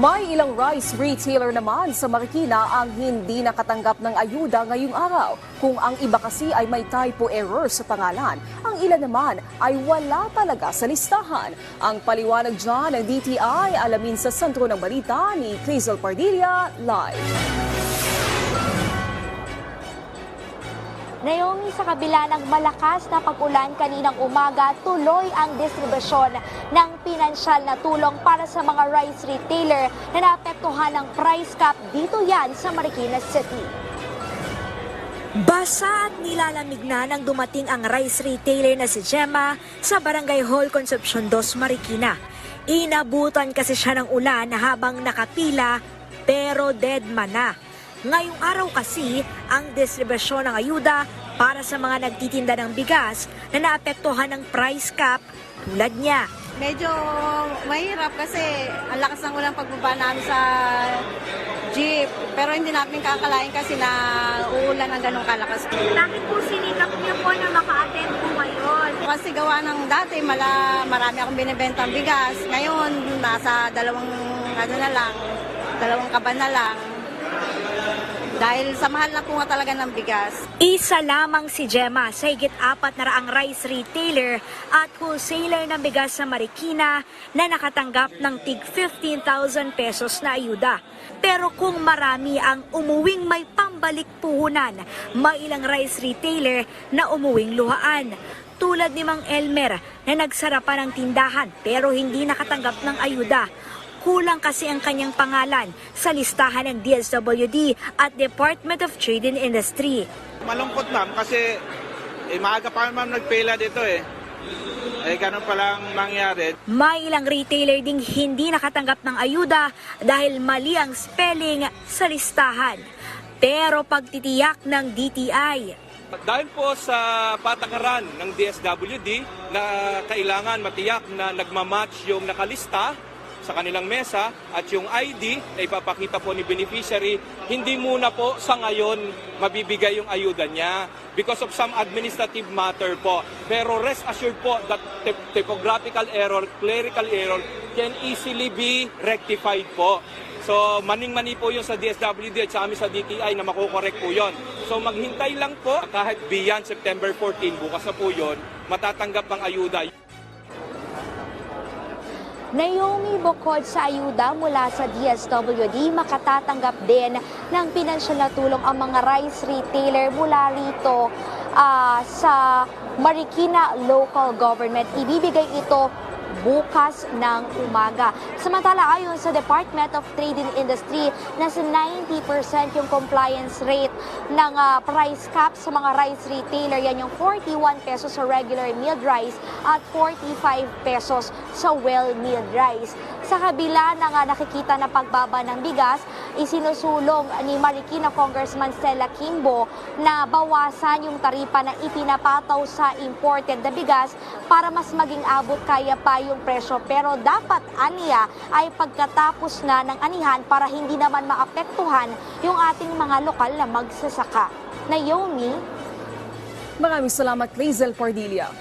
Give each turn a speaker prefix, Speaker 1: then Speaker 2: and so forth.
Speaker 1: May ilang rice retailer naman sa Marikina ang hindi nakatanggap ng ayuda ngayong araw. Kung ang iba kasi ay may typo error sa pangalan, ang ilan naman ay wala talaga sa listahan. Ang paliwanag dyan ng DTI alamin sa sentro ng balita ni Crisel Pardilla live.
Speaker 2: Naomi, sa kabila ng malakas na pag-ulan kaninang umaga, tuloy ang distribusyon ng pinansyal na tulong para sa mga rice retailer na naapektuhan ng price cap dito yan sa Marikina City.
Speaker 3: Basa at nilalamig na nang dumating ang rice retailer na si Gemma sa Barangay Hall Concepcion 2, Marikina. Inabutan kasi siya ng ulan habang nakapila pero dead man na. Ngayong araw kasi ang distribusyon ng ayuda para sa mga nagtitinda ng bigas na naapektuhan ng price cap tulad niya.
Speaker 4: Medyo mahirap kasi ang lakas ng ulang pagbaba namin sa jeep. Pero hindi namin kakalain kasi na uulan ng ganong kalakas.
Speaker 3: Bakit po sinikap niyo po na maka-attend po ngayon?
Speaker 4: Kasi gawa ng dati, mala, marami akong binibentang bigas. Ngayon, nasa dalawang, ano na lang, dalawang kaban na lang. Dahil sa mahal na po nga talaga ng bigas.
Speaker 3: Isa lamang si Gemma sa higit apat na raang rice retailer at wholesaler ng bigas sa Marikina na nakatanggap ng tig 15,000 pesos na ayuda. Pero kung marami ang umuwing may pambalik puhunan, may ilang rice retailer na umuwing luhaan. Tulad ni Mang Elmer na nagsara pa ng tindahan pero hindi nakatanggap ng ayuda. Kulang kasi ang kanyang pangalan sa listahan ng DSWD at Department of Trade and Industry.
Speaker 5: Malungkot ma'am kasi eh, maaga pa ma'am nagpila dito eh. Eh ganun palang mangyari.
Speaker 3: May ilang retailer ding hindi nakatanggap ng ayuda dahil mali ang spelling sa listahan. Pero pagtitiyak ng DTI,
Speaker 6: Dahil po sa patakaran ng DSWD na kailangan matiyak na nagmamatch yung nakalista sa kanilang mesa at yung ID na ipapakita po ni beneficiary, hindi muna po sa ngayon mabibigay yung ayuda niya because of some administrative matter po. Pero rest assured po that typ- typographical error, clerical error can easily be rectified po. So maning-mani po yun sa DSWD at sa amin sa DTI na makukorek po yun. So maghintay lang po kahit beyond September 14, bukas na po yun, matatanggap ang ayuda.
Speaker 2: Naomi, bukod sa ayuda mula sa DSWD, makatatanggap din ng pinansyal na tulong ang mga rice retailer mula rito ah, sa Marikina Local Government. Ibibigay ito bukas ng umaga. Samantala ayon sa Department of Trade and Industry, nasa 90% yung compliance rate ng ah, price cap sa mga rice retailer. Yan yung 41 pesos sa regular milled rice at 45 pesos sa well-milled rice. Sa kabila ng ah, nakikita na pagbaba ng bigas, isinusulong ni Marikina Congressman Stella Kimbo na bawasan yung taripa na ipinapataw sa imported na bigas para mas maging abot kaya pa yung presyo. Pero dapat aniya ay pagkatapos na ng anihan para hindi naman maapektuhan yung ating mga lokal na magsasaka. Naomi,
Speaker 1: Maraming salamat, Crisel Pardilla.